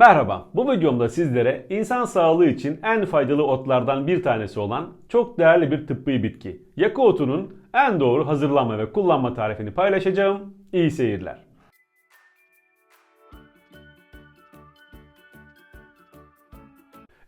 Merhaba, bu videomda sizlere insan sağlığı için en faydalı otlardan bir tanesi olan çok değerli bir tıbbi bitki. Yaka otunun en doğru hazırlanma ve kullanma tarifini paylaşacağım. İyi seyirler.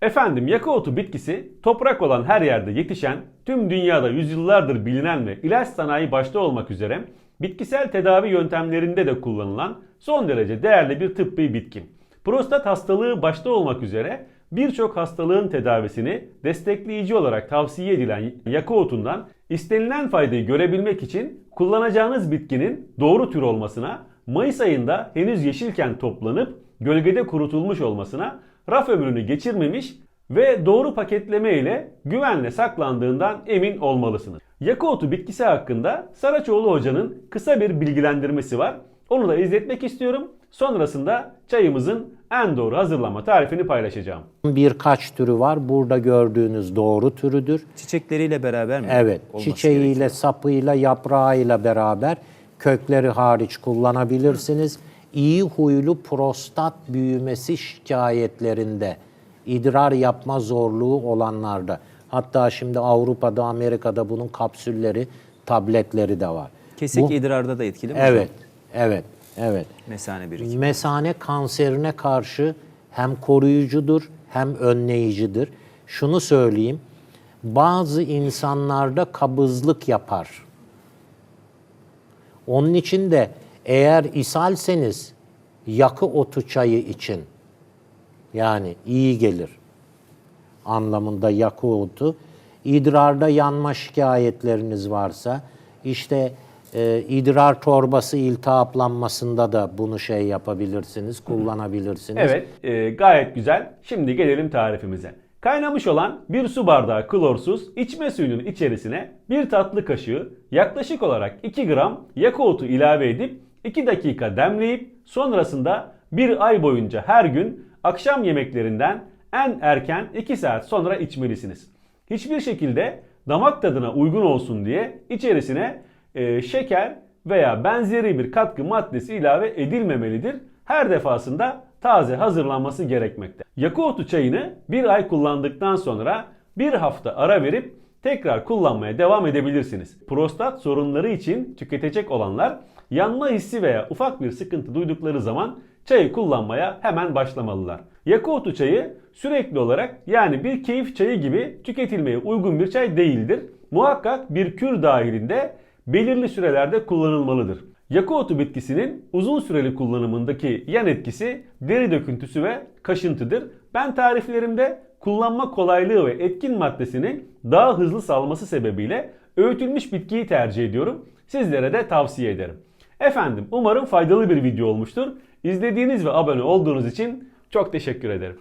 Efendim yaka otu bitkisi toprak olan her yerde yetişen, tüm dünyada yüzyıllardır bilinen ve ilaç sanayi başta olmak üzere bitkisel tedavi yöntemlerinde de kullanılan son derece değerli bir tıbbi bitki. Prostat hastalığı başta olmak üzere birçok hastalığın tedavisini destekleyici olarak tavsiye edilen yaka otundan istenilen faydayı görebilmek için kullanacağınız bitkinin doğru tür olmasına, Mayıs ayında henüz yeşilken toplanıp gölgede kurutulmuş olmasına, raf ömrünü geçirmemiş ve doğru paketleme ile güvenle saklandığından emin olmalısınız. Yaka otu bitkisi hakkında Saraçoğlu Hoca'nın kısa bir bilgilendirmesi var. Onu da izletmek istiyorum. Sonrasında çayımızın en doğru hazırlama tarifini paylaşacağım. Birkaç türü var. Burada gördüğünüz doğru türüdür. Çiçekleriyle beraber mi? Evet, olması çiçeğiyle, gerekiyor? sapıyla, yaprağıyla beraber kökleri hariç kullanabilirsiniz. İyi huylu prostat büyümesi şikayetlerinde, idrar yapma zorluğu olanlarda, hatta şimdi Avrupa'da, Amerika'da bunun kapsülleri, tabletleri de var. Kesik Bu- idrarda da etkili mi? Evet, evet, evet. Mesane birikimi. Mesane kanserine karşı hem koruyucudur hem önleyicidir. Şunu söyleyeyim. Bazı insanlarda kabızlık yapar. Onun için de eğer ishalseniz yakı otu çayı için yani iyi gelir anlamında yakı otu. İdrarda yanma şikayetleriniz varsa işte e, idrar torbası iltihaplanmasında da bunu şey yapabilirsiniz, kullanabilirsiniz. Evet, e, gayet güzel. Şimdi gelelim tarifimize. Kaynamış olan bir su bardağı klorsuz içme suyunun içerisine bir tatlı kaşığı yaklaşık olarak 2 gram yaka otu ilave edip 2 dakika demleyip sonrasında bir ay boyunca her gün akşam yemeklerinden en erken 2 saat sonra içmelisiniz. Hiçbir şekilde damak tadına uygun olsun diye içerisine e, şeker veya benzeri bir katkı maddesi ilave edilmemelidir. Her defasında taze hazırlanması gerekmekte. Yakı otu çayını bir ay kullandıktan sonra bir hafta ara verip tekrar kullanmaya devam edebilirsiniz. Prostat sorunları için tüketecek olanlar yanma hissi veya ufak bir sıkıntı duydukları zaman çayı kullanmaya hemen başlamalılar. Yakı otu çayı sürekli olarak yani bir keyif çayı gibi tüketilmeye uygun bir çay değildir. Muhakkak bir kür dahilinde belirli sürelerde kullanılmalıdır. Yakı otu bitkisinin uzun süreli kullanımındaki yan etkisi deri döküntüsü ve kaşıntıdır. Ben tariflerimde kullanma kolaylığı ve etkin maddesini daha hızlı salması sebebiyle öğütülmüş bitkiyi tercih ediyorum. Sizlere de tavsiye ederim. Efendim umarım faydalı bir video olmuştur. İzlediğiniz ve abone olduğunuz için çok teşekkür ederim.